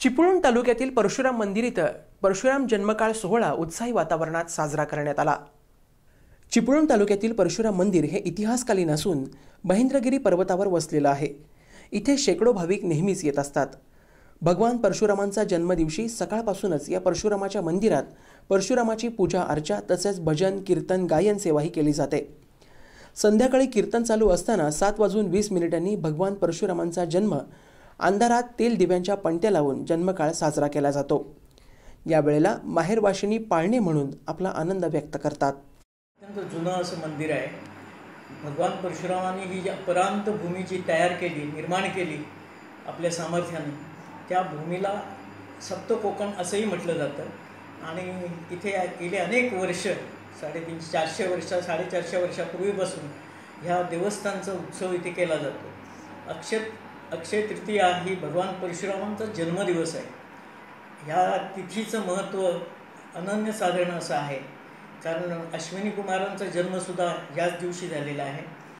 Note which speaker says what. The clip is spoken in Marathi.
Speaker 1: चिपळूण तालुक्यातील परशुराम मंदिर इथं परशुराम जन्मकाळ सोहळा उत्साही वातावरणात साजरा करण्यात आला. चिपळूण तालुक्यातील परशुराम मंदिर हे इतिहासकालीन असून महेंद्रगिरी पर्वतावर वसलेलं आहे. इथे शेकडो भाविक नेहमीच येत असतात. भगवान परशुरामांचा जन्मदिवशी सकाळपासूनच या परशुरामाच्या मंदिरात परशुरामाची पूजा अर्चा तसेच भजन कीर्तन गायन सेवाही केली जाते. संध्याकाळी कीर्तन चालू असताना सात वाजून वीस मिनिटांनी भगवान परशुरामांचा जन्म अंधारात तेल दिव्यांच्या पणत्या लावून जन्मकाळ साजरा केला जातो. यावेळेला माहेरवाशिनी पाळणे म्हणून आपला आनंद व्यक्त करतात.
Speaker 2: अत्यंत जुनं असं मंदिर आहे. भगवान परशुरामाने ही जी अपरांत भूमी जी तयार केली निर्माण केली आपल्या सामर्थ्याने त्या भूमीला सप्त कोकण असंही म्हटलं जातं. आणि इथे गेले अनेक वर्ष साडेतीनशे चारशे वर्ष साडेचारशे वर्षापूर्वीपासून ह्या देवस्थानचा उत्सव इथे केला जातो. अक्षत अक्षय तृतीया ही भगवान परशुरामांचा जन्मदिवस आहे. ह्या तिथीचं महत्त्व अनन्यसाधारण असं आहे. कारण अश्विनी कुमारांचा जन्मसुद्धा याच दिवशी झालेला आहे.